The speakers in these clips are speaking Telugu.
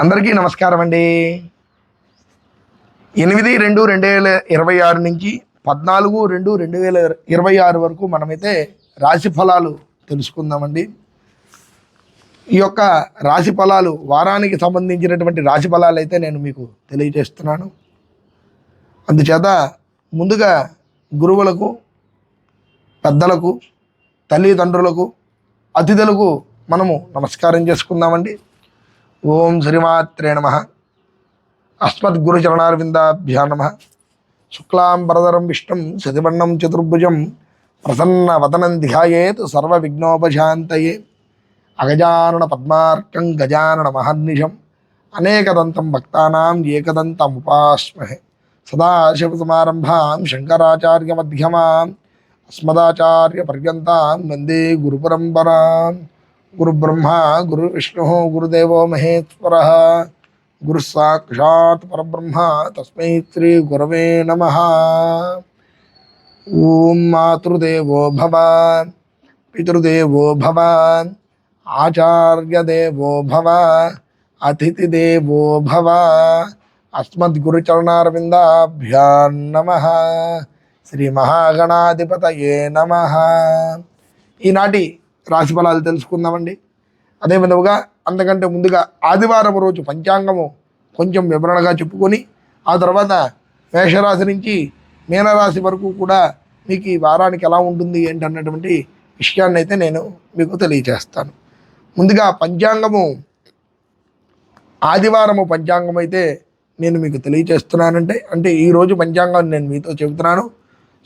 అందరికీ నమస్కారం అండి. ఎనిమిది రెండు రెండు వేల ఇరవై ఆరు నుంచి పద్నాలుగు రెండు రెండు వేల ఇరవై ఆరు వరకు మనమైతే రాశి ఫలాలు తెలుసుకుందామండి. ఈ యొక్క రాశి ఫలాలు వారానికి సంబంధించినటువంటి రాశి ఫలాలు అయితే నేను మీకు తెలియజేస్తున్నాను. అందుచేత ముందుగా గురువులకు పెద్దలకు తల్లిదండ్రులకు అతిథులకు మనము నమస్కారం చేసుకుందామండి. ఓం శ్రీమాత్రే నమ అస్మద్గురుచరణారవిందాభ్యా నమ శుక్లాం వరదరం విష్ణుం శతివర్ణం చతుర్భుజం ప్రసన్న వదనం ధ్యాయేత్ సర్వ విఘ్నోపశాంతయే అగజానన పద్మార్కం గజానన మహర్నిశం అనేకదంతం భక్తానాం ఏకదంతం ఉపాస్మహే సదాశివసమారంభాం శంకరాచార్యమధ్యమాం అస్మదాచార్యపర్యంతాం వందే గురుపరంపరాం గురుబ్రహ్మ గురు విష్ణు గురుదేవో మహేశ్వర గురు సాక్షాత్ పరబ్రహ్మ తస్మై శ్రీ గురవే నమ ఓం మాతృదేవో భవ పితృదేవో భవ ఆచార్యదేవో భవ అతిథిదేవో భవ అస్మద్గురుచరణారవిందాభ్యా నమ శ్రీ మహాగణాధిపతయే నమ ఈనాటి రాశి ఫలాలు తెలుసుకుందామండి. అదే విధముగా అంతకంటే ముందుగా ఆదివారం రోజు పంచాంగము కొంచెం వివరణగా చెప్పుకొని ఆ తర్వాత మేషరాశి నుంచి మీనరాశి వరకు కూడా మీకు ఈ వారానికి ఎలా ఉంటుంది ఏంటి అన్నటువంటి విషయాన్ని అయితే నేను మీకు తెలియజేస్తాను. ముందుగా పంచాంగము ఆదివారము పంచాంగం అయితే నేను మీకు తెలియజేస్తున్నానంటే అంటే ఈరోజు పంచాంగం నేను మీతో చెబుతున్నాను.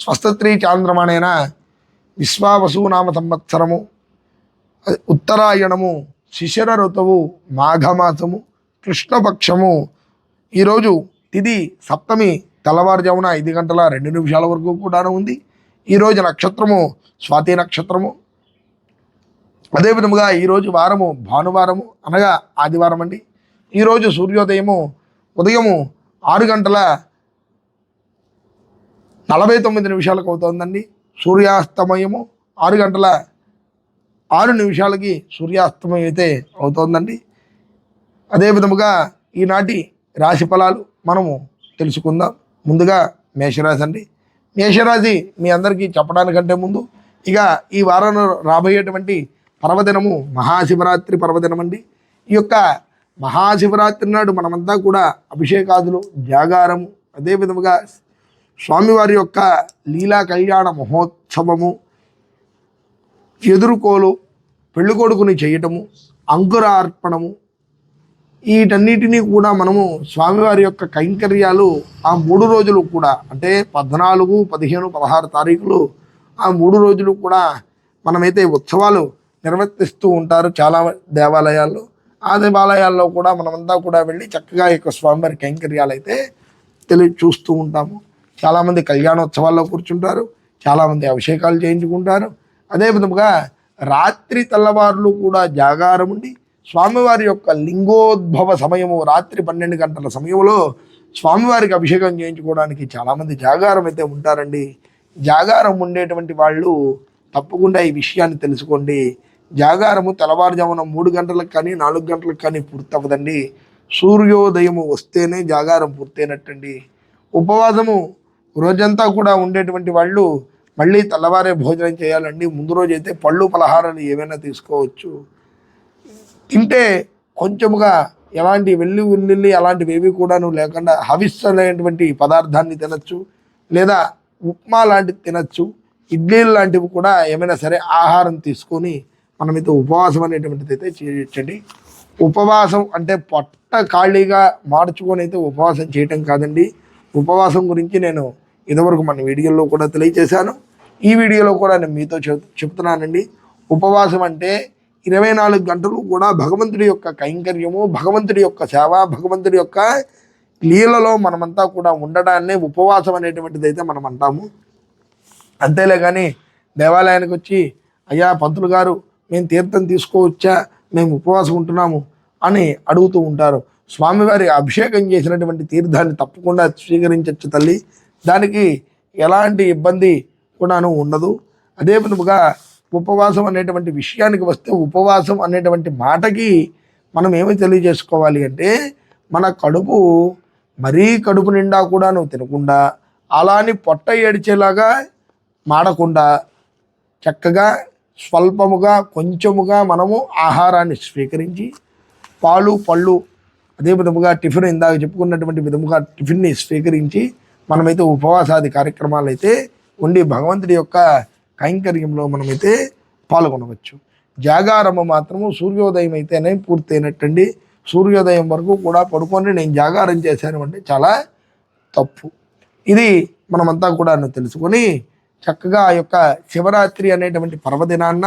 స్వస్థత్రీ చాంద్రమాణైన విశ్వావసునామ సంవత్సరము ఉత్తరాయణము శిశిర ఋతువు మాఘమాసము కృష్ణపక్షము. ఈరోజు తిది సప్తమి తెల్లవారుజామున ఐదు గంటల రెండు నిమిషాల వరకు కూడాను ఉంది. ఈరోజు నక్షత్రము స్వాతి నక్షత్రము. అదే విధముగా ఈరోజు వారము భానువారము అనగా ఆదివారం అండి. ఈరోజు సూర్యోదయము ఉదయము ఆరు గంటల నలభై తొమ్మిది నిమిషాలకు అవుతోందండి. సూర్యాస్తమయము ఆరు గంటల ఆరు నిమిషాలకి సూర్యాస్తమయం అయితే అవుతోందండి. అదే విధముగా ఈనాటి రాశి ఫలాలు మనము తెలుసుకుందాం. ముందుగా మేషరాశి అండి. మేషరాశి మీ అందరికీ చెప్పడానికంటే ముందు ఇక ఈ వారంలో రాబోయేటువంటి పర్వదినము మహాశివరాత్రి పర్వదినం అండి ఈ యొక్క మహాశివరాత్రి నాడు మనమంతా కూడా అభిషేకాదులు జాగారము అదే విధముగా స్వామివారి యొక్క లీలా కళ్యాణ మహోత్సవము ఎదుర్కోలు పెళ్ళికొడుకుని చేయటము అంకురార్పణము వీటన్నిటినీ కూడా మనము స్వామివారి యొక్క కైంకర్యాలు ఆ మూడు రోజులు కూడా అంటే పద్నాలుగు పదిహేను పదహారు తారీఖులు ఆ మూడు రోజులు కూడా మనమైతే ఉత్సవాలు నిర్వర్తిస్తూ ఉంటారు చాలా దేవాలయాల్లో. ఆ దేవాలయాల్లో కూడా మనమంతా కూడా వెళ్ళి చక్కగా యొక్క స్వామివారి కైంకర్యాలు అయితే తెలియ చూస్తూ ఉంటాము. చాలామంది కళ్యాణోత్సవాల్లో కూర్చుంటారు చాలామంది అభిషేకాలు చేయించుకుంటారు. అదే విధముగా రాత్రి తెల్లవారులు కూడా జాగారం ఉండి స్వామివారి యొక్క లింగోద్భవ సమయము రాత్రి పన్నెండు గంటల సమయంలో స్వామివారికి అభిషేకం చేయించుకోవడానికి చాలామంది జాగారం అయితే ఉంటారండి. జాగారం ఉండేటువంటి వాళ్ళు తప్పకుండా ఈ విషయాన్ని తెలుసుకోండి. జాగారము తెల్లవారుజామున మూడు గంటలకు కానీ నాలుగు గంటలకు కానీ పూర్తవదండి సూర్యోదయము వస్తేనే జాగారం పూర్తయినట్టండి. ఉపవాసము రోజంతా కూడా ఉండేటువంటి వాళ్ళు మళ్ళీ తెల్లవారే భోజనం చేయాలండి ముందు రోజు అయితే పళ్ళు పలహారాలు ఏమైనా తీసుకోవచ్చు. తింటే కొంచెముగా ఎలాంటి వెల్లి ఉల్లిల్లి అలాంటివి ఏవి కూడాను లేకుండా హవిస్ అనేటువంటి పదార్థాన్ని తినచ్చు లేదా ఉప్మా లాంటివి తినచ్చు ఇడ్లీలు లాంటివి కూడా ఏమైనా సరే ఆహారం తీసుకొని మనమైతే ఉపవాసం అనేటువంటిది అయితే చేయొచ్చండి. ఉపవాసం అంటే పొట్ట ఖాళీగా మార్చుకొని అయితే ఉపవాసం చేయటం కాదండి. ఉపవాసం గురించి నేను ఇదివరకు మన వీడియోలో కూడా తెలియజేశాను. ఈ వీడియోలో కూడా నేను మీతో చెప్ చెప్తున్నానండి. ఉపవాసం అంటే ఇరవై నాలుగు గంటలు కూడా భగవంతుడి యొక్క కైంకర్యము భగవంతుడి యొక్క సేవ భగవంతుడి యొక్క లీలలో మనమంతా కూడా ఉండడాన్ని ఉపవాసం అనేటువంటిది అయితే మనం అంటాము. అంతేలే కానీ దేవాలయానికి వచ్చి అయ్యా పంతులు గారు మేము తీర్థం తీసుకోవచ్చా? మేము ఉపవాసం ఉంటున్నాము అని అడుగుతూ ఉంటారు. స్వామివారి అభిషేకం చేసినటువంటి తీర్థాన్ని తప్పకుండా స్వీకరించవచ్చు తల్లి. దానికి ఎలాంటి ఇబ్బంది కూడాను ఉండదు. అదే విధముగా ఉపవాసం అనేటువంటి విషయానికి వస్తే ఉపవాసం అనేటువంటి మాటకి మనం ఏమి తెలియజేసుకోవాలి అంటే మన కడుపు మరీ కడుపు నిండా కూడాను తినకుండా అలాని పొట్ట ఏడిచేలాగా మాడకుండా చక్కగా స్వల్పముగా కొంచెముగా మనము ఆహారాన్ని స్వీకరించి పాలు పళ్ళు అదే విధముగా టిఫిన్ ఇందాక చెప్పుకున్నటువంటి విధముగా టిఫిన్ని స్వీకరించి మనమైతే ఉపవాసాది కార్యక్రమాలు అయితే ఉండి భగవంతుడి యొక్క కైంకర్యంలో మనమైతే పాల్గొనవచ్చు. జాగారము మాత్రము సూర్యోదయం అయితేనే పూర్తయినట్టండి. సూర్యోదయం వరకు కూడా పడుకొని నేను జాగారం చేశాను అంటే చాలా తప్పు. ఇది మనమంతా కూడా తెలుసుకొని చక్కగా ఆ యొక్క శివరాత్రి అనేటువంటి పర్వదినాన్న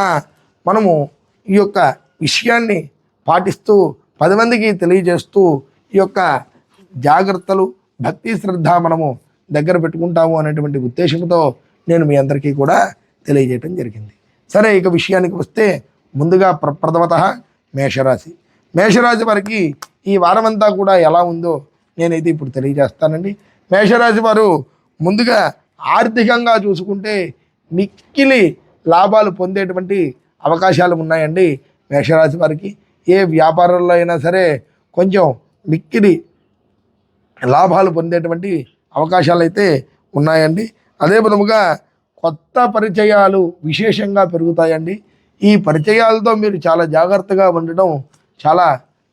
మనము ఈ యొక్క విషయాన్ని పాటిస్తూ పది మందికి తెలియజేస్తూ ఈ యొక్క జాగ్రత్తలు భక్తి శ్రద్ధ మనము దగ్గర పెట్టుకుంటాము అనేటువంటి ఉద్దేశంతో నేను మీ అందరికీ కూడా తెలియజేయటం జరిగింది. సరే ఇక విషయానికి వస్తే ముందుగా ప్ర ప్రథమత మేషరాశి. మేషరాశి వారికి ఈ వారమంతా కూడా ఎలా ఉందో నేనైతే ఇప్పుడు తెలియజేస్తానండి. మేషరాశి వారు ముందుగా ఆర్థికంగా చూసుకుంటే మిక్కిలి లాభాలు పొందేటువంటి అవకాశాలు ఉన్నాయండి మేషరాశి వారికి. ఏ వ్యాపారంలో అయినా సరే కొంచెం మిక్కిలి లాభాలు పొందేటువంటి అవకాశాలు అయితే ఉన్నాయండి. అదే విధముగా కొత్త పరిచయాలు విశేషంగా పెరుగుతాయండి. ఈ పరిచయాలతో మీరు చాలా జాగ్రత్తగా ఉండడం చాలా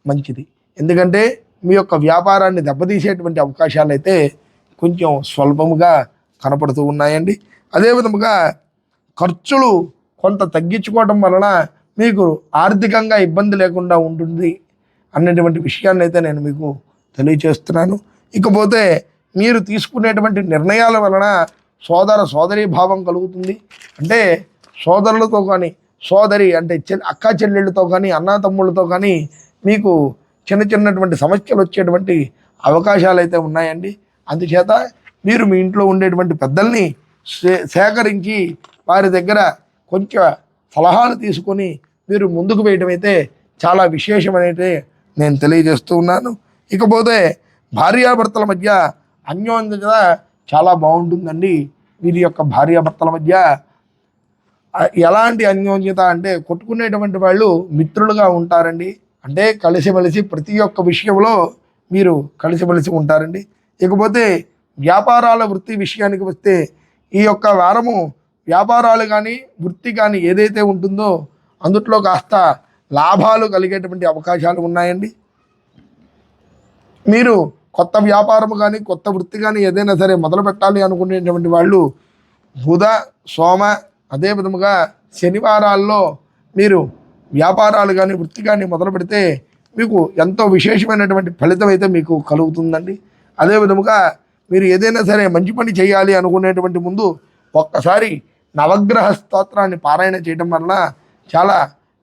మంచిది. ఎందుకంటే మీ యొక్క వ్యాపారాన్ని దెబ్బతీసేటువంటి అవకాశాలు అయితే కొంచెం స్వల్పముగా కనపడుతూ ఉన్నాయండి. అదే విధముగా ఖర్చులు కొంత తగ్గించుకోవడం వలన మీకు ఆర్థికంగా ఇబ్బంది లేకుండా ఉంటుంది అన్నటువంటి విషయాన్ని అయితే నేను మీకు తెలియచేస్తున్నాను. ఇకపోతే మీరు తీసుకునేటువంటి నిర్ణయాల వలన సోదర సోదరీ భావం కలుగుతుంది. అంటే సోదరులతో కానీ సోదరి అంటే చె అక్క చెల్లెళ్ళతో కానీ అన్న తమ్ముళ్ళతో కానీ మీకు చిన్న చిన్నటువంటి సమస్యలు వచ్చేటువంటి అవకాశాలు అయితే ఉన్నాయండి. అందుచేత మీరు మీ ఇంట్లో ఉండేటువంటి పెద్దల్ని సే సేకరించి వారి దగ్గర కొంచెం సలహాలు తీసుకొని మీరు ముందుకు వేయడం అయితే చాలా విశేషమైతే నేను తెలియజేస్తూ ఉన్నాను. ఇకపోతే భార్యాభర్తల మధ్య అన్యోన్యత చాలా బాగుంటుందండి. వీరి యొక్క భార్యాభర్తల మధ్య. ఎలాంటి అన్యోన్యత అంటే కొట్టుకునేటువంటి వాళ్ళు మిత్రులుగా ఉంటారండి. అంటే కలిసిమెలిసి ప్రతి ఒక్క విషయంలో మీరు కలిసిమెలిసి ఉంటారండి. ఇకపోతే వ్యాపారాల వృత్తి విషయానికి వస్తే ఈ యొక్క వారము వ్యాపారాలు కానీ వృత్తి కానీ ఏదైతే ఉంటుందో అందుట్లో కాస్త లాభాలు కలిగేటువంటి అవకాశాలు ఉన్నాయండి. మీరు కొత్త వ్యాపారం కానీ కొత్త వృత్తి కానీ ఏదైనా సరే మొదలు పెట్టాలి అనుకునేటువంటి వాళ్ళు బుధ సోమ అదే విధముగా శనివారాల్లో మీరు వ్యాపారాలు కానీ వృత్తి కానీ మొదలు పెడితే మీకు ఎంతో విశేషమైనటువంటి ఫలితం అయితే మీకు కలుగుతుందండి. అదే విధముగా మీరు ఏదైనా సరే మంచి పని చేయాలి అనుకునేటువంటి ముందు ఒక్కసారి నవగ్రహ స్తోత్రాన్ని పారాయణ చేయడం వలన చాలా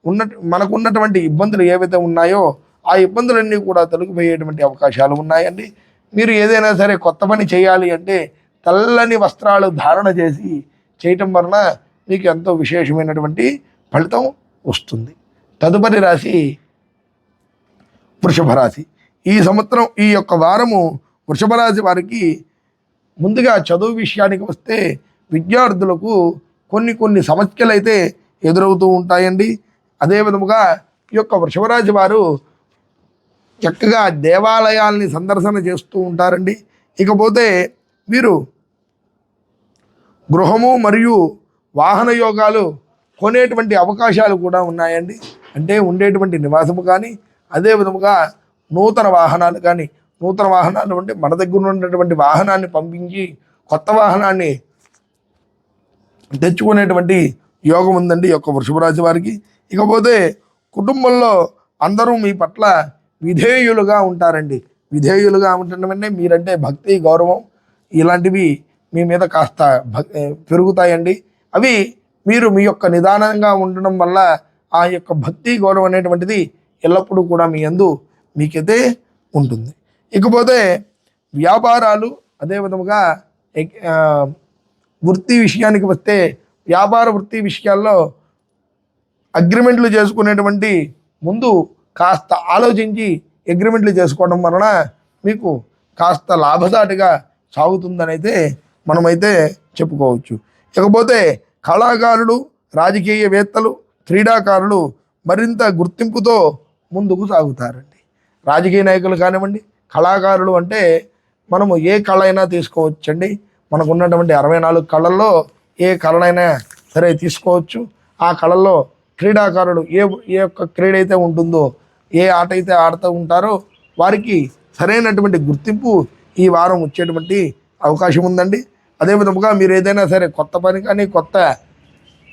ఉన్న మనకున్నటువంటి ఇబ్బందులు ఏవైతే ఉన్నాయో ఆ ఇబ్బందులన్నీ కూడా తొలగిపోయేటువంటి అవకాశాలు ఉన్నాయండి. మీరు ఏదైనా సరే కొత్త పని చేయాలి అంటే తెల్లని వస్త్రాలు ధారణ చేసి చేయటం వలన మీకు ఎంతో విశేషమైనటువంటి ఫలితం వస్తుంది. తదుపరి రాశి వృషభ రాశి. ఈ సంవత్సరం ఈ యొక్క వారము వృషభ రాశి వారికి ముందుగా చదువు విషయానికి వస్తే విద్యార్థులకు కొన్ని కొన్ని సమస్యలు అయితే ఎదురవుతూ ఉంటాయండి. అదేవిధముగా ఈ యొక్క వృషభరాశి వారు చక్కగా దేవాలయాల్ని సందర్శన చేస్తూ ఉంటారండి. ఇకపోతే వీరు గృహము మరియు వాహన యోగాలు కొనేటువంటి అవకాశాలు కూడా ఉన్నాయండి. అంటే ఉండేటువంటి నివాసము కానీ అదే విధముగా నూతన వాహనాలు కానీ నూతన వాహనాలు అంటే మన దగ్గర ఉన్నటువంటి వాహనాన్ని పంపించి కొత్త వాహనాన్ని తెచ్చుకునేటువంటి యోగం ఉందండి ఈ యొక్క వృషభరాశి వారికి. ఇకపోతే కుటుంబంలో అందరూ మీ పట్ల విధేయులుగా ఉంటారండి. విధేయులుగా ఉండటం మీరంటే భక్తి గౌరవం ఇలాంటివి మీ మీద కాస్త పెరుగుతాయండి. అవి మీరు మీ యొక్క నిదానంగా ఉండడం వల్ల ఆ యొక్క భక్తి గౌరవం అనేటువంటిది ఎల్లప్పుడూ కూడా మీ అందు మీకైతే ఉంటుంది. ఇకపోతే వ్యాపారాలు అదే విధముగా వృత్తి విషయానికి వస్తే వ్యాపార వృత్తి విషయాల్లో అగ్రిమెంట్లు చేసుకునేటువంటి ముందు కాస్త ఆలోచించి అగ్రిమెంట్లు చేసుకోవడం వలన మీకు కాస్త లాభసాటిగా సాగుతుందనైతే మనమైతే చెప్పుకోవచ్చు. ఇకపోతే కళాకారులు రాజకీయవేత్తలు క్రీడాకారులు మరింత గుర్తింపుతో ముందుకు సాగుతారండి. రాజకీయ నాయకులు కానివ్వండి కళాకారులు అంటే మనము ఏ కళ అయినా తీసుకోవచ్చండి. మనకు ఉన్నటువంటి అరవై నాలుగు కళల్లో ఏ కళనైనా సరే తీసుకోవచ్చు. ఆ కళల్లో క్రీడాకారుడు ఏ ఏ యొక్క క్రీడ అయితే ఉంటుందో ఏ ఆట అయితే ఆడుతూ ఉంటారో వారికి సరైనటువంటి గుర్తింపు ఈ వారం వచ్చేటువంటి అవకాశం ఉందండి. అదే విధముగా మీరు ఏదైనా సరే కొత్త పని కానీ కొత్త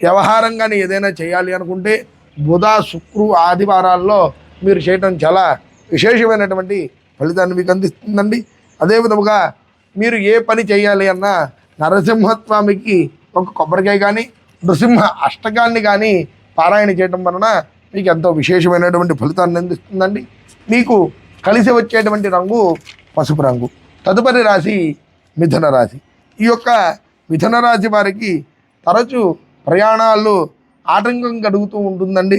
వ్యవహారం కానీ ఏదైనా చేయాలి అనుకుంటే బుధ శుక్రు ఆదివారాల్లో మీరు చేయటం చాలా విశేషమైనటువంటి ఫలితాన్ని మీకు అందిస్తుందండి. అదే విధముగా మీరు ఏ పని చేయాలి అన్నా నరసింహస్వామికి ఒక కొబ్బరికాయ కానీ నృసింహ అష్టకాన్ని కానీ పారాయణ చేయడం వలన మీకు ఎంతో విశేషమైనటువంటి ఫలితాన్ని అందిస్తుందండి. మీకు కలిసి వచ్చేటువంటి రంగు పసుపు రంగు. తదుపరి రాశి మిథున రాశి. ఈ యొక్క మిథున రాశి వారికి తరచు ప్రయాణాల్లో ఆటంకం కలుగుతూ ఉంటుందండి.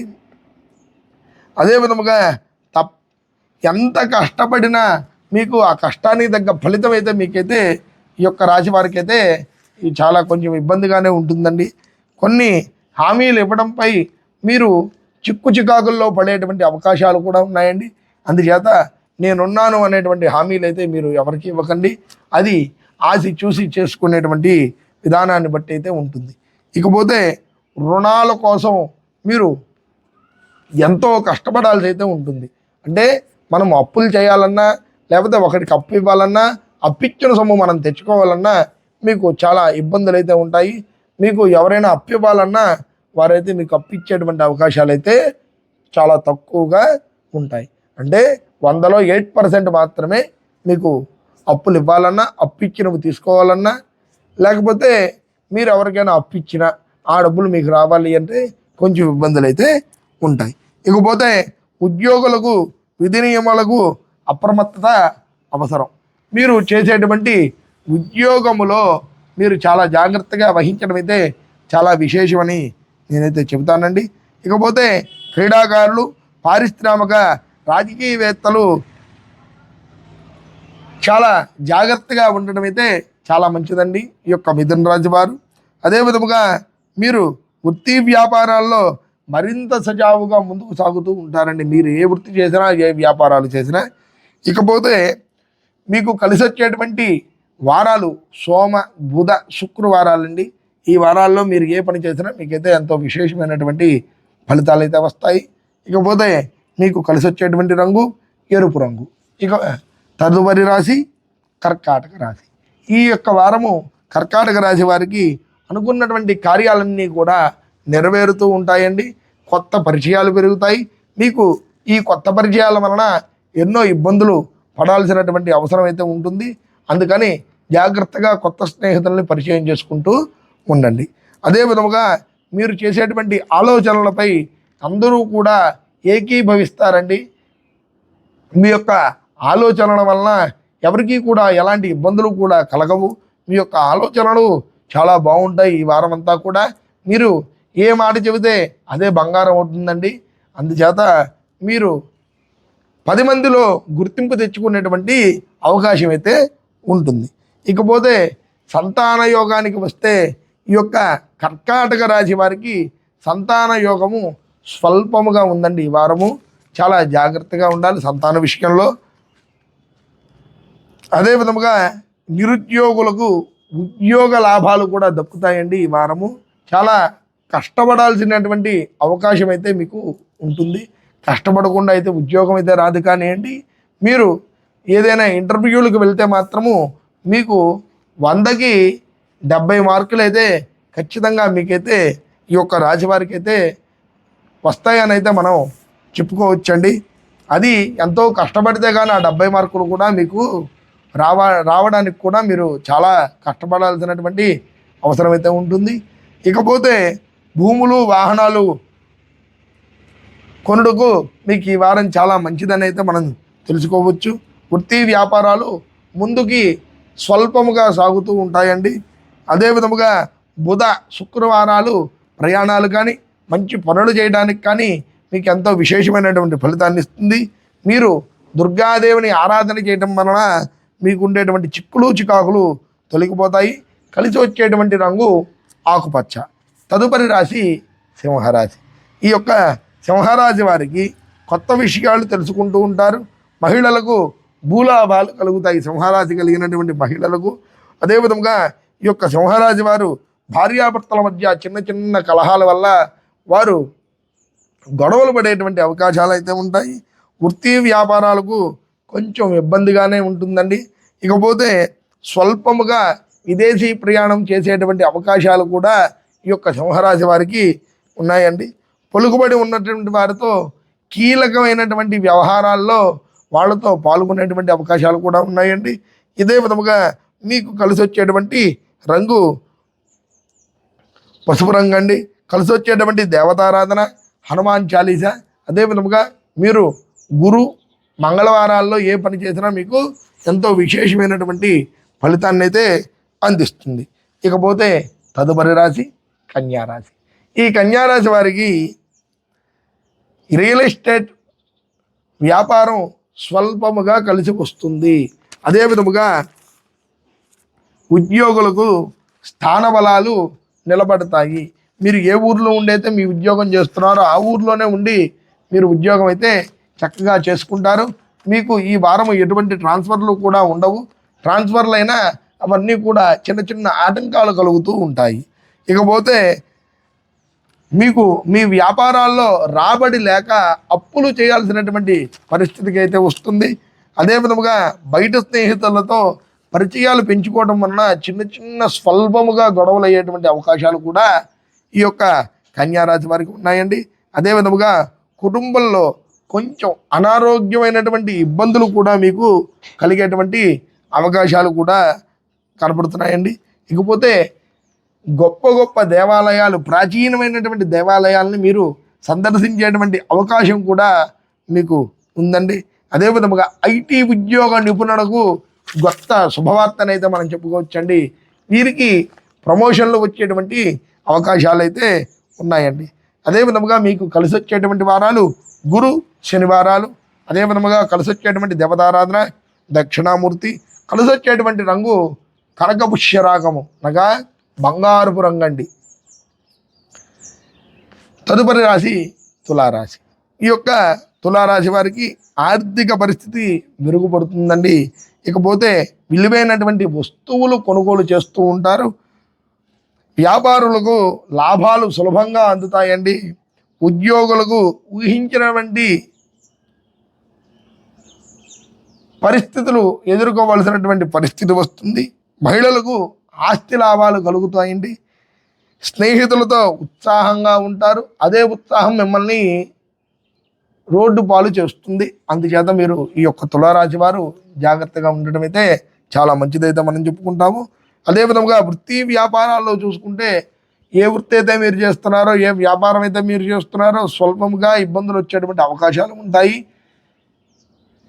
అదే విధముగా తప్ ఎంత కష్టపడినా మీకు ఆ కష్టానికి తగ్గ ఫలితం అయితే మీకైతే ఈ యొక్క రాశి వారికి అయితే చాలా కొంచెం ఇబ్బందిగానే ఉంటుందండి. కొన్ని హామీలు ఇవ్వడంపై మీరు చిక్కు చికాకుల్లో పడేటువంటి అవకాశాలు కూడా ఉన్నాయండి. అందుచేత నేనున్నాను అనేటువంటి హామీలు అయితే మీరు ఎవరికి ఇవ్వకండి. అది ఆసి చూసి చేసుకునేటువంటి విధానాన్ని బట్టి అయితే ఉంటుంది. ఇకపోతే రుణాల కోసం మీరు ఎంతో కష్టపడాల్సి అయితే ఉంటుంది. అంటే మనం అప్పులు చేయాలన్నా లేకపోతే ఒకరికి అప్పు ఇవ్వాలన్నా అప్పిచ్చిన సొమ్ము మనం తెచ్చుకోవాలన్నా మీకు చాలా ఇబ్బందులు అయితే ఉంటాయి. మీకు ఎవరైనా అప్పు ఇవ్వాలన్నా వారైతే మీకు అప్పు ఇచ్చేటువంటి అవకాశాలు అయితే చాలా తక్కువగా ఉంటాయి. అంటే వందలో ఎయిట్ పర్సెంట్ మాత్రమే మీకు అప్పులు ఇవ్వాలన్నా అప్పు ఇచ్చినవి తీసుకోవాలన్నా లేకపోతే మీరు ఎవరికైనా అప్పు ఇచ్చినా ఆ డబ్బులు మీకు రావాలి అంటే కొంచెం ఇబ్బందులు అయితే ఉంటాయి. ఇకపోతే ఉద్యోగులకు విధి నియమాలకు అప్రమత్తత అవసరం. మీరు చేసేటువంటి ఉద్యోగములో మీరు చాలా జాగ్రత్తగా వహించడం అయితే చాలా విశేషమని నేనైతే చెబుతానండి. ఇకపోతే క్రీడాకారులు పారిశ్రామిక రాజకీయవేత్తలు చాలా జాగ్రత్తగా ఉండడం అయితే చాలా మంచిదండి ఈ యొక్క మిథున రాశి వారు. అదే విధముగా మీరు వృత్తి వ్యాపారాల్లో మరింత సజావుగా ముందుకు సాగుతూ ఉంటారండి. మీరు ఏ వృత్తి చేసినా ఏ వ్యాపారాలు చేసినా. ఇకపోతే మీకు కలిసి వచ్చేటువంటి వారాలు సోమ బుధ శుక్రవారాలండి. ఈ వారాల్లో మీరు ఏ పని చేసినా మీకైతే ఎంతో విశేషమైనటువంటి ఫలితాలు అయితే వస్తాయి. ఇకపోతే మీకు కలిసి వచ్చేటువంటి రంగు ఎరుపు రంగు. ఇక తదుపరి రాశి కర్కాటక రాశి. ఈ యొక్క వారము కర్కాటక రాశి వారికి అనుకున్నటువంటి కార్యాలన్నీ కూడా నెరవేరుతూ ఉంటాయండి. కొత్త పరిచయాలు పెరుగుతాయి. మీకు ఈ కొత్త పరిచయాల వలన ఎన్నో ఇబ్బందులు పడాల్సినటువంటి అవసరం అయితే ఉంటుంది. అందుకని జాగ్రత్తగా కొత్త స్నేహితుల్ని పరిచయం చేసుకుంటూ ఉండండి. అదే విధముగా మీరు చేసేటువంటి ఆలోచనలపై అందరూ కూడా ఏకీభవిస్తారండి. మీ యొక్క ఆలోచనల వలన ఎవరికీ కూడా ఎలాంటి ఇబ్బందులు కూడా కలగవు. మీ యొక్క ఆలోచనలు చాలా బాగుంటాయి ఈ వారం అంతా కూడా. మీరు ఏ మాట చెబితే అదే బంగారం అవుతుందండి. అందుచేత మీరు పది మందిలో గుర్తింపు తెచ్చుకునేటువంటి అవకాశం అయితే ఉంటుంది. ఇకపోతే సంతాన యోగానికి వస్తే ఈ యొక్క కర్కాటక రాశి వారికి సంతాన యోగము స్వల్పముగా ఉందండి. ఈ వారము చాలా జాగ్రత్తగా ఉండాలి సంతాన విషయంలో. అదే విధముగా నిరుద్యోగులకు ఉద్యోగ లాభాలు కూడా దక్కుతాయండి ఈ వారము. చాలా కష్టపడాల్సినటువంటి అవకాశం అయితే మీకు ఉంటుంది. కష్టపడకుండా అయితే ఉద్యోగం అయితే రాదు కానివ్వండి. మీరు ఏదైనా ఇంటర్వ్యూలకు వెళ్తే మాత్రము మీకు వందకి డెబ్బై మార్కులు అయితే ఖచ్చితంగా మీకైతే ఈ యొక్క రాశివారికి అయితే వస్తాయని అయితే మనం చెప్పుకోవచ్చండి. అది ఎంతో కష్టపడితే కానీ ఆ డెబ్బై మార్కులు కూడా మీకు రావ రావడానికి కూడా మీరు చాలా కష్టపడాల్సినటువంటి అవసరం అయితే ఉంటుంది. ఇకపోతే భూములు వాహనాలు కొనుడుకు మీకు ఈ వారం చాలా మంచిదని అయితే మనం తెలుసుకోవచ్చు. వృత్తి వ్యాపారాలు ముందుకి స్వల్పముగా సాగుతూ ఉంటాయండి. అదే విధముగా బుధ శుక్రవారాలు ప్రయాణాలు కానీ మంచి పనులు చేయడానికి కానీ మీకు ఎంతో విశేషమైనటువంటి ఫలితాన్ని ఇస్తుంది. మీరు దుర్గాదేవిని ఆరాధన చేయడం వలన మీకు ఉండేటువంటి చిక్కులు చికాకులు తొలగిపోతాయి. కలిసి వచ్చేటువంటి రంగు ఆకుపచ్చ. తదుపరి రాశి సింహరాశి. ఈ యొక్క సింహరాశి వారికి కొత్త విషయాలు తెలుసుకుంటూ ఉంటారు. మహిళలకు భూలాభాలు కలుగుతాయి. సింహరాశి కలిగినటువంటి మహిళలకు. అదేవిధంగా ఈ యొక్క సింహరాజు వారు భార్యాభర్తల మధ్య చిన్న చిన్న కలహాల వల్ల వారు గొడవలు పడేటువంటి అవకాశాలు అయితే ఉంటాయి. వృత్తి వ్యాపారాలకు కొంచెం ఇబ్బందిగానే ఉంటుందండి. ఇకపోతే స్వల్పముగా విదేశీ ప్రయాణం చేసేటువంటి అవకాశాలు కూడా ఈ యొక్క సింహరాశి వారికి ఉన్నాయండి. పలుకుబడి ఉన్నటువంటి వారితో కీలకమైనటువంటి వ్యవహారాల్లో వాళ్ళతో పాల్గొనేటువంటి అవకాశాలు కూడా ఉన్నాయండి. ఇదే విధముగా మీకు కలిసి వచ్చేటువంటి రంగు. పసుపు రంగు అండి. కలిసి వచ్చేటువంటి దేవతారాధన హనుమాన్ చాలీస. అదే విధముగా మీరు గురు మంగళవారాల్లో ఏ పని చేసినా మీకు ఎంతో విశేషమైనటువంటి ఫలితాన్ని అయితే అందిస్తుంది. ఇకపోతే తదుపరి రాశి కన్యారాశి ఈ కన్యారాశి వారికి రియల్ ఎస్టేట్ వ్యాపారం స్వల్పముగా కలిసి వస్తుంది. అదే విధముగా ఉద్యోగులకు స్థాన బలాలు నిలబడతాయి. మీరు ఏ ఊర్లో ఉండైతే మీ ఉద్యోగం చేస్తున్నారో ఆ ఊర్లోనే ఉండి మీరు ఉద్యోగం అయితే చక్కగా చేసుకుంటారు. మీకు ఈ వారం ఎటువంటి ట్రాన్స్ఫర్లు కూడా ఉండవు. ట్రాన్స్ఫర్లు అయినా అవన్నీ కూడా చిన్న చిన్న ఆటంకాలు కలుగుతూ ఉంటాయి. ఇకపోతే మీకు మీ వ్యాపారాల్లో రాబడి లేక అప్పులు చేయాల్సినటువంటి పరిస్థితికి అయితే వస్తుంది. అదే విధముగా బయట స్నేహితులతో పరిచయాలు పెంచుకోవడం వలన చిన్న చిన్న స్వల్పముగా గొడవలు అయ్యేటువంటి అవకాశాలు కూడా ఈ యొక్క కన్యారాశి వారికి ఉన్నాయండి. అదే విధముగా కుటుంబంలో కొంచెం అనారోగ్యమైనటువంటి ఇబ్బందులు కూడా మీకు కలిగేటువంటి అవకాశాలు కూడా కనపడుతున్నాయండి. ఇకపోతే గొప్ప గొప్ప దేవాలయాలు ప్రాచీనమైనటువంటి దేవాలయాలని మీరు సందర్శించేటువంటి అవకాశం కూడా మీకు ఉందండి. అదే విధముగా ఐటీ ఉద్యోగ నిపుణులకు గొప్ప శుభవార్తనైతే మనం చెప్పుకోవచ్చండి. వీరికి ప్రమోషన్లు వచ్చేటువంటి అవకాశాలు అయితే ఉన్నాయండి. అదే విధముగా మీకు కలిసి వచ్చేటువంటి వారాలు గురు శనివారాలు అదే విధముగా కలిసి వచ్చేటువంటి దేవతారాధన దక్షిణామూర్తి కలిసి వచ్చేటువంటి రంగు కనకపుష్యరాగము అనగా బంగారుపు రంగండి. తదుపరి రాశి తులారాశి. ఈ యొక్క తులారాశి వారికి ఆర్థిక పరిస్థితి మెరుగుపడుతుందండి. ఇకపోతే విలువైనటువంటి వస్తువులు కొనుగోలు చేస్తూ ఉంటారు. వ్యాపారులకు లాభాలు సులభంగా అందుతాయండి. ఉద్యోగులకు ఊహించినటువంటి పరిస్థితులు ఎదుర్కోవలసినటువంటి పరిస్థితి వస్తుంది. మహిళలకు ఆస్తి లాభాలు కలుగుతాయండి. స్నేహితులతో ఉత్సాహంగా ఉంటారు. అదే ఉత్సాహం మిమ్మల్ని రోడ్డు పాలు చేస్తుంది. అందుచేత మీరు ఈ యొక్క తులారాశి వారు జాగ్రత్తగా ఉండటం అయితే చాలా మంచిదైతే మనం చెప్పుకుంటాము. అదేవిధంగా వృత్తి వ్యాపారాల్లో చూసుకుంటే ఏ వృత్తి అయితే మీరు చేస్తున్నారో ఏ వ్యాపారం అయితే మీరు చేస్తున్నారో స్వల్పంగా ఇబ్బందులు వచ్చేటువంటి అవకాశాలు ఉంటాయి.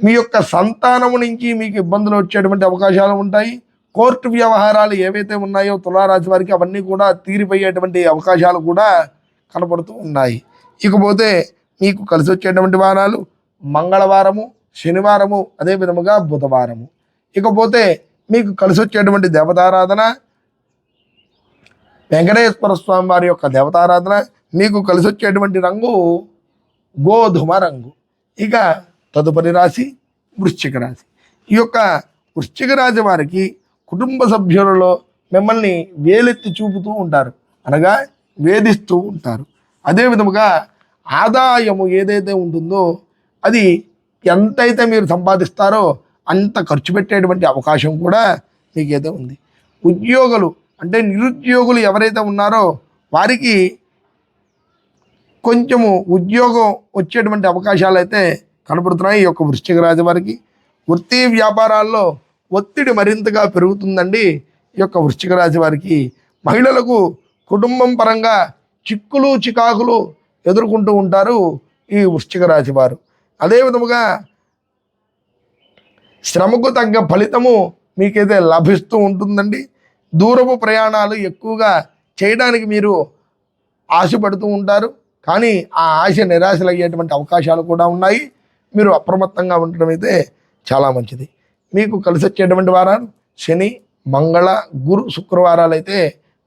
మీ యొక్క సంతానము నుంచి మీకు ఇబ్బందులు వచ్చేటువంటి అవకాశాలు ఉంటాయి. కోర్టు వ్యవహారాలు ఏవైతే ఉన్నాయో తులారాశి వారికి అవన్నీ కూడా తీరిపోయేటువంటి అవకాశాలు కూడా కనపడుతూ ఉన్నాయి. ఇకపోతే మీకు కలిసి వచ్చేటువంటి వారాలు మంగళవారము శనివారము అదే విధముగా బుధవారము. ఇకపోతే మీకు కలిసి వచ్చేటువంటి దేవతారాధన వెంకటేశ్వర స్వామి వారి యొక్క దేవతారాధన మీకు కలిసి వచ్చేటువంటి రంగు గోధుమ రంగు. ఇక తదుపరి రాశి వృశ్చిక రాశి. ఈ యొక్క వృశ్చిక రాశి వారికి కుటుంబ సభ్యులలో మిమ్మల్ని వేలెత్తి చూపుతూ ఉంటారు. అనగా వేధిస్తూ ఉంటారు. అదే విధముగా ఆదాయము ఏదైతే ఉంటుందో అది ఎంతైతే మీరు సంపాదిస్తారో అంత ఖర్చు పెట్టేటువంటి అవకాశం కూడా మీకైతే ఉంది. ఉద్యోగులు అంటే నిరుద్యోగులు ఎవరైతే ఉన్నారో వారికి కొంచెము ఉద్యోగం వచ్చేటువంటి అవకాశాలు అయితే కనపడుతున్నాయి ఈ యొక్క వృశ్చిక రాశి వారికి. వృత్తి వ్యాపారాల్లో ఒత్తిడి మరింతగా పెరుగుతుందండి ఈ యొక్క వృశ్చిక రాశి వారికి. మహిళలకు కుటుంబం పరంగా చిక్కులు చికాకులు ఎదుర్కొంటూ ఉంటారు ఈ వృశ్చిక రాశి వారు. అదేవిధముగా శ్రమకు తగ్గ ఫలితము మీకైతే లభిస్తూ ఉంటుందండి. దూరపు ప్రయాణాలు ఎక్కువగా చేయడానికి మీరు ఆశపడుతూ ఉంటారు. కానీ ఆ ఆశ నిరాశలు అయ్యేటువంటి అవకాశాలు కూడా ఉన్నాయి. మీరు అప్రమత్తంగా ఉండడం అయితే చాలా మంచిది. మీకు కలిసి వచ్చేటువంటి వారాలు శని మంగళ గురు శుక్రవారాలు అయితే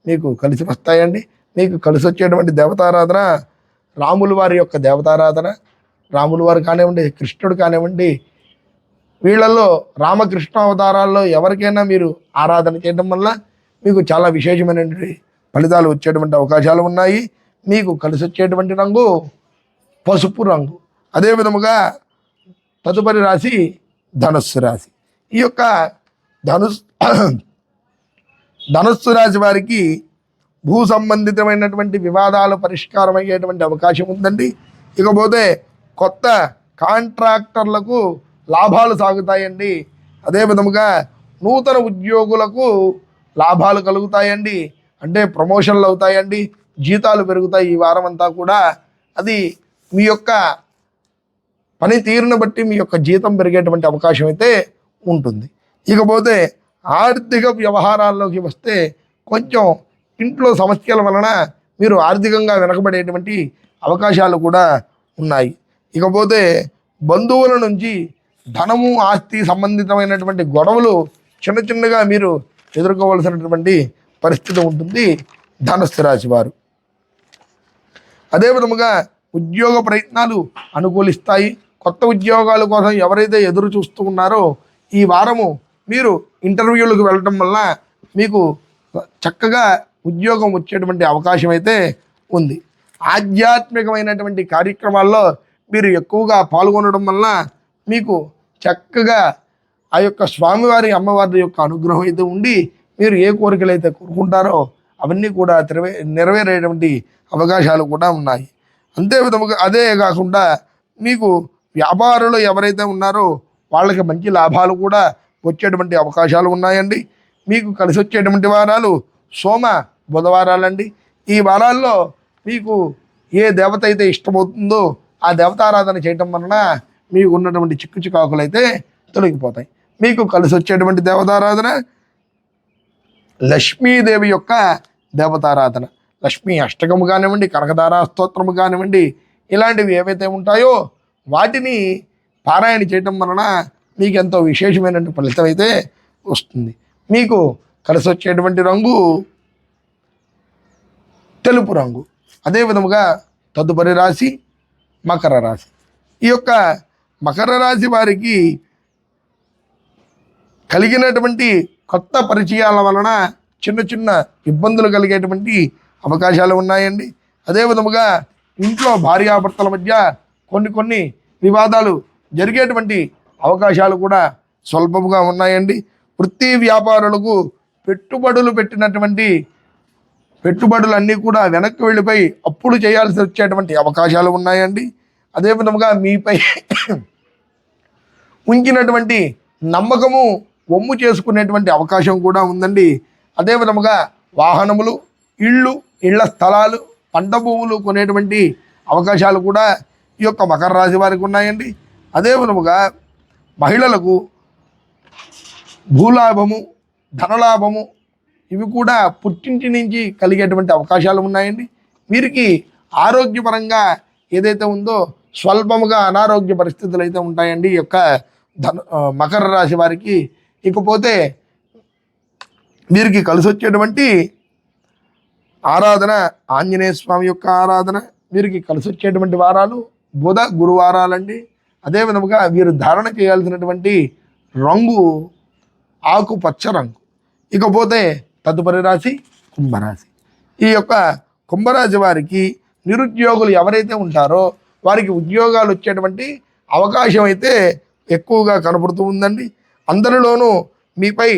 మీకు కలిసి వస్తాయండి. మీకు కలిసి వచ్చేటువంటి దేవతారాధన రాముల వారి యొక్క దేవతారాధన రాముల వారు కానివ్వండి కృష్ణుడు కానివ్వండి వీళ్ళల్లో రామకృష్ణ అవతారాల్లో ఎవరికైనా మీరు ఆరాధన చేయడం వల్ల మీకు చాలా విశేషమైనటువంటి ఫలితాలు వచ్చేటువంటి అవకాశాలు ఉన్నాయి. మీకు కలిసి వచ్చేటువంటి రంగు పసుపు రంగు. అదే విధముగా తదుపరి రాశి ధనుస్సు రాశి. ఈ యొక్క ధనుస్ ధనుస్సు రాశి వారికి భూ సంబంధితమైనటువంటి వివాదాలు పరిష్కారం అయ్యేటువంటి అవకాశం ఉందండి. ఇకపోతే కొత్త కాంట్రాక్టర్లకు లాభాలు సాగుతాయండి. అదే విధముగా నూతన ఉద్యోగులకు లాభాలు కలుగుతాయండి. అంటే ప్రమోషన్లు అవుతాయండి. జీతాలు పెరుగుతాయి ఈ వారం అంతా కూడా. అది మీ యొక్క పనితీరును బట్టి మీ యొక్క జీతం పెరిగేటువంటి అవకాశం అయితే ఉంటుంది. ఇకపోతే ఆర్థిక వ్యవహారాల్లోకి వస్తే కొంచెం ఇంట్లో సమస్యల వలన మీరు ఆర్థికంగా వెనకబడేటువంటి అవకాశాలు కూడా ఉన్నాయి. ఇకపోతే బంధువుల నుంచి ధనము ఆస్తి సంబంధితమైనటువంటి గొడవలు చిన్న చిన్నగా మీరు ఎదుర్కోవలసినటువంటి పరిస్థితి ఉంటుంది ధనస్సు రాశి వారు. అదే విధముగా ఉద్యోగ ప్రయత్నాలు అనుకూలిస్తాయి. కొత్త ఉద్యోగాల కోసం ఎవరైతే ఎదురు చూస్తూ ఉన్నారో ఈ వారము మీరు ఇంటర్వ్యూలకు వెళ్ళటం వల్ల మీకు చక్కగా ఉద్యోగం వచ్చేటువంటి అవకాశం అయితే ఉంది. ఆధ్యాత్మికమైనటువంటి కార్యక్రమాల్లో మీరు ఎక్కువగా పాల్గొనడం వల్ల మీకు చక్కగా ఆ యొక్క స్వామివారి అమ్మవారి యొక్క అనుగ్రహం అయితే ఉండి మీరు ఏ కోరికలు అయితే కోరుకుంటారో అవన్నీ కూడా తెరవే నెరవేరేటువంటి అవకాశాలు కూడా ఉన్నాయి. అంతే విధముగా అదే కాకుండా మీకు వ్యాపారులు ఎవరైతే ఉన్నారో వాళ్ళకి మంచి లాభాలు కూడా వచ్చేటువంటి అవకాశాలు ఉన్నాయండి. మీకు కలిసి వచ్చేటువంటి వారాలు సోమ బుధవారాలండి. ఈ వారాల్లో మీకు ఏ దేవత అయితే ఇష్టమవుతుందో ఆ దేవతారాధన చేయటం వలన మీకు ఉన్నటువంటి చిక్కు చికాకులు అయితే తొలగిపోతాయి. మీకు కలిసి వచ్చేటువంటి దేవతారాధన లక్ష్మీదేవి యొక్క దేవతారాధన. లక్ష్మీ అష్టకము కానివ్వండి కనకదారా స్తోత్రము కానివ్వండి ఇలాంటివి ఏవైతే ఉంటాయో వాటిని పారాయణ చేయటం వలన మీకు ఎంతో విశేషమైనటువంటి ఫలితం అయితే వస్తుంది. మీకు కలిసి వచ్చేటువంటి రంగు తెలుపు రంగు. అదే విధముగా తదుపరి రాశి మకర రాశి. ఈ యొక్క మకర రాశి వారికి కలిగినటువంటి కొత్త పరిచయాల వలన చిన్న చిన్న ఇబ్బందులు కలిగేటువంటి అవకాశాలు ఉన్నాయండి. అదే విధముగా ఇంట్లో భార్యాభర్తల మధ్య కొన్ని కొన్ని వివాదాలు జరిగేటువంటి అవకాశాలు కూడా స్వల్పముగా ఉన్నాయండి. వృత్తి వ్యాపారులకు పెట్టుబడులు పెట్టినటువంటి పెట్టుబడులన్నీ కూడా వెనక్కి వెళ్ళిపోయి అప్పులు చేయాల్సి వచ్చేటువంటి అవకాశాలు ఉన్నాయండి. అదే విధముగా మీపై ఉంచినటువంటి నమ్మకము వమ్ము చేసుకునేటువంటి అవకాశం కూడా ఉందండి. అదే విధముగా వాహనములు ఇళ్ళు ఇళ్ళ స్థలాలు పంట భూములు కొనేటువంటి అవకాశాలు కూడా ఈ యొక్క మకర రాశి వారికి ఉన్నాయండి. అదే విధముగా మహిళలకు భూలాభము ధనలాభము ఇవి కూడా పుట్టింటి నుంచి కలిగేటువంటి అవకాశాలు ఉన్నాయండి. వీరికి ఆరోగ్యపరంగా ఏదైతే ఉందో స్వల్పముగా అనారోగ్య పరిస్థితులు అయితే ఉంటాయండి. ఈ యొక్క ధన మకర రాశి వారికి. ఇకపోతే వీరికి కలిసి వచ్చేటువంటి ఆరాధన ఆంజనేయ స్వామి యొక్క ఆరాధన వీరికి కలిసి వచ్చేటువంటి వారాలు బుధ గురువారాలండి. అదే విధముగా వీరు ధారణ చేయాల్సినటువంటి రంగు ఆకుపచ్చ రంగు. ఇకపోతే తదుపరి రాశి కుంభరాశి. ఈ యొక్క కుంభరాశి వారికి నిరుద్యోగులు ఎవరైతే ఉంటారో వారికి ఉద్యోగాలు వచ్చేటువంటి అవకాశం అయితే ఎక్కువగా కనబడుతూ ఉందండి. అందరిలోనూ మీపై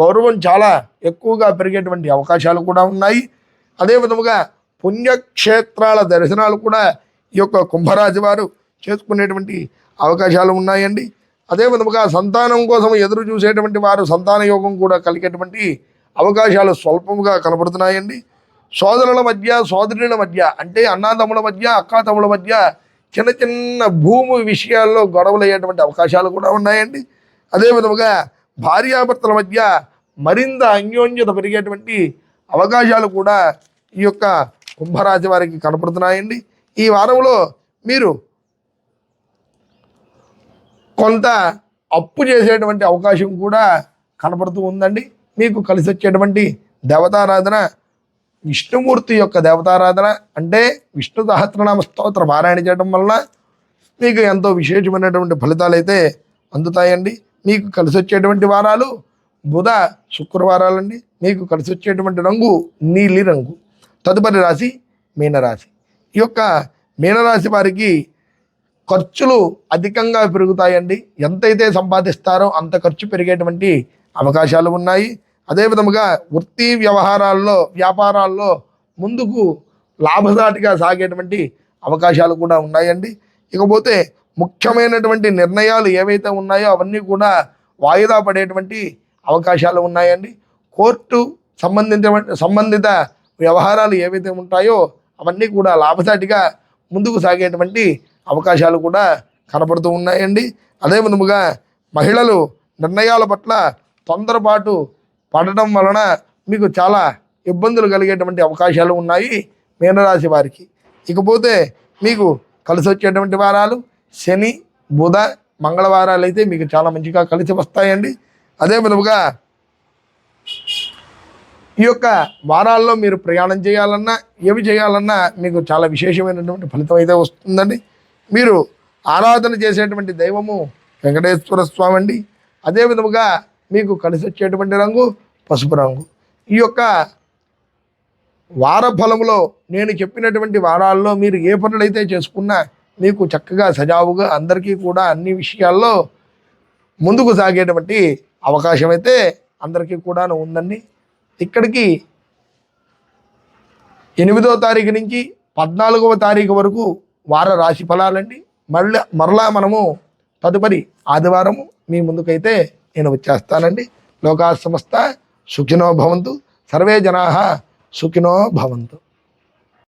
గౌరవం చాలా ఎక్కువగా పెరిగేటువంటి అవకాశాలు కూడా ఉన్నాయి. అదే విధముగా పుణ్యక్షేత్రాల దర్శనాలు కూడా ఈ యొక్క కుంభరాశి వారు చేసుకునేటువంటి అవకాశాలు ఉన్నాయండి. అదే విధముగా సంతానం కోసం ఎదురు చూసేటువంటి వారు సంతాన యోగం కూడా కలిగేటువంటి అవకాశాలు స్వల్పంగా కనబడుతున్నాయండి. సోదరుల మధ్య సోదరుల మధ్య అంటే అన్నాతమ్ముల మధ్య అక్కాతమ్ముల మధ్య చిన్న చిన్న భూమి విషయాల్లో గొడవలు అయ్యేటువంటి అవకాశాలు కూడా ఉన్నాయండి. అదేవిధముగా భార్యాభర్తల మధ్య మరింత అన్యోన్యత పెరిగేటువంటి అవకాశాలు కూడా ఈ యొక్క కుంభరాశి వారికి కనపడుతున్నాయండి. ఈ వారంలో మీరు కొంత అప్పు చేసేటువంటి అవకాశం కూడా కనపడుతూ ఉందండి. మీకు కలిసి వచ్చేటువంటి దేవతారాధన విష్ణుమూర్తి యొక్క దేవతారాధన అంటే విష్ణు సహస్రనామ స్తోత్ర పారాయణ చేయడం వలన మీకు ఎంతో విశేషమైనటువంటి ఫలితాలు అయితే అందుతాయండి. మీకు కలిసి వచ్చేటువంటి వారాలు బుధ శుక్రవారాలండి. మీకు కలిసి వచ్చేటువంటి రంగు నీలి రంగు. తదుపరి రాశి మీనరాశి. ఈ యొక్క మీనరాశి వారికి ఖర్చులు అధికంగా పెరుగుతాయండి. ఎంతైతే సంపాదిస్తారో అంత ఖర్చు పెరిగేటువంటి అవకాశాలు ఉన్నాయి. అదే విధముగా వృత్తి వ్యవహారాల్లో వ్యాపారాల్లో ముందుకు లాభసాటిగా సాగేటువంటి అవకాశాలు కూడా ఉన్నాయండి. ఇకపోతే ముఖ్యమైనటువంటి నిర్ణయాలు ఏవైతే ఉన్నాయో అవన్నీ కూడా వాయిదా పడేటువంటి అవకాశాలు ఉన్నాయండి. కోర్టు సంబంధించిన సంబంధిత వ్యవహారాలు ఏవైతే ఉంటాయో అవన్నీ కూడా లాభసాటిగా ముందుకు సాగేటువంటి అవకాశాలు కూడా కనపడుతూ ఉన్నాయండి. అదే విధముగా మహిళలు నిర్ణయాల పట్ల తొందరపాటు పడటం వలన మీకు చాలా ఇబ్బందులు కలిగేటువంటి అవకాశాలు ఉన్నాయి మీనరాశి వారికి. ఇకపోతే మీకు కలిసి వచ్చేటువంటి వారాలు శని బుధ మంగళవారాలు అయితే మీకు చాలా మంచిగా కలిసి వస్తాయండి. అదే విధముగా ఈ యొక్క వారాల్లో మీరు ప్రయాణం చేయాలన్నా ఏమి చేయాలన్నా మీకు చాలా విశేషమైనటువంటి ఫలితం అయితే వస్తుందండి. మీరు ఆరాధన చేసేటువంటి దైవము వెంకటేశ్వర స్వామి అండి. అదే విధముగా మీకు కలిసి వచ్చేటువంటి రంగు పసుపు రంగు. ఈ యొక్క వార ఫలంలో నేను చెప్పినటువంటి వారాల్లో మీరు ఏ పనులైతే చేసుకున్నా మీకు చక్కగా సజావుగా అందరికీ కూడా అన్ని విషయాల్లో ముందుకు సాగేటువంటి అవకాశం అయితే అందరికీ కూడా ఉందండి. ఇక్కడికి ఎనిమిదో తారీఖు నుంచి పద్నాలుగవ తారీఖు వరకు వార రాశి ఫలాలండి. మళ్ళీ మరలా మనము తదుపరి ఆదివారము మీ ముందుకైతే నేను వచ్చేస్తానండి లోకా సమస్త సుఖినో భవంతు. సర్వే జనా సుఖినో భవంతు.